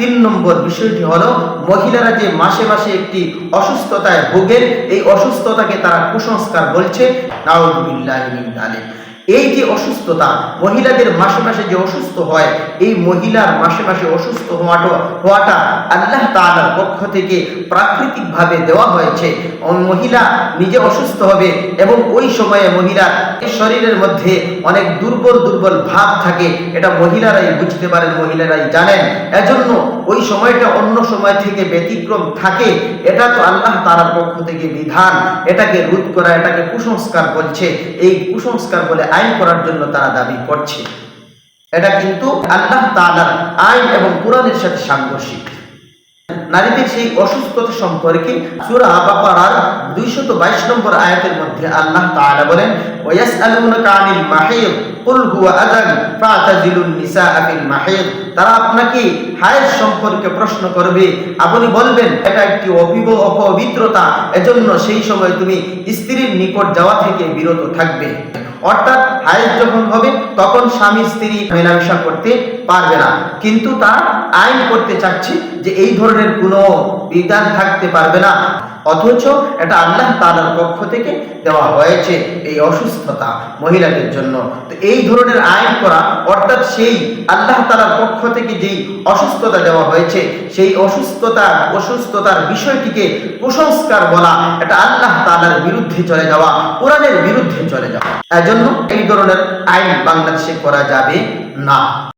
তিন নম্বর বিষয়টি হলো, মহিলারা যে মাসে মাসে একটি অসুস্থতায় ভোগেন, এই অসুস্থতাকে তারা কুসংস্কার বলছে নাউজুবিল্লাহি মিন যালিক। এই যে অসুস্থতা, মহিলাদের মাসে মাসে যে অসুস্থ হয়, এই মহিলার মাসে মাসে অসুস্থ হওয়াটা হওয়াটা আল্লাহ তাআলার পক্ষ থেকে প্রাকৃতিকভাবে দেওয়া হয়েছে। মহিলা নিজে অসুস্থ হবে এবং ওই সময়ে মহিলার শরীরের মধ্যে অনেক দুর্বল দুর্বল ভাব থাকে। এটা মহিলারাই বুঝতে পারেন, মহিলারাই জানেন। এজন্য ওই সময়টা অন্য সময় থেকে ব্যতিক্রম থাকে। এটা তো আল্লাহ তাআলার পক্ষ থেকে বিধান। এটাকে রোধ করা, এটাকে কুসংস্কার বলছে। এই কুসংস্কার বলে আইন করার জন্য তারা দাবি করছে। এটা কিন্তু আল্লাহ তাআলার আইন এবং কোরআনের সাথে সাংঘর্ষিক। নারীদের সেই অসুস্থতা সম্পর্কে সূরা বাকারার 222 নম্বর আয়াতের মধ্যে আল্লাহ বলেন আনিল মাহিদ কুল হুয়া ফাতাজিলুন মাহিদ তারা আপনাকে হায়ের সম্পর্কে প্রশ্ন করবে। আপনি বলবেন, এটা একটি অপিব অপবিত্রতা। এজন্য সেই সময় তুমি স্ত্রীর নিকট যাওয়া থেকে বিরত থাকবে। অর্থাৎ হায়েজ যখন হবে, তখন স্বামী স্ত্রী মেলামেশা করতে পারবে না। কিন্তু তার আইন করতে চাচ্ছি যে এই ধরনের কোনো বিধান থাকতে পারবে না। অথচ এটা আল্লাহ তাআলার পক্ষ থেকে দেওয়া হয়েছে এই অসুস্থতা মহিলাদের জন্য। তো এই ধরনের আইন করা, অর্থাৎ সেই আল্লাহ তাআলার পক্ষ থেকে যেই অসুস্থতা দেওয়া হয়েছে, সেই অসুস্থতা, অসুস্থতার বিষয়টিকে কুসংস্কার বলা, এটা আল্লাহ তাআলার বিরুদ্ধে চলে যাওয়া, কোরআনের বিরুদ্ধে চলে যাওয়া। এজন্য এই ধরনের আইন বাংলাদেশে করা যাবে না।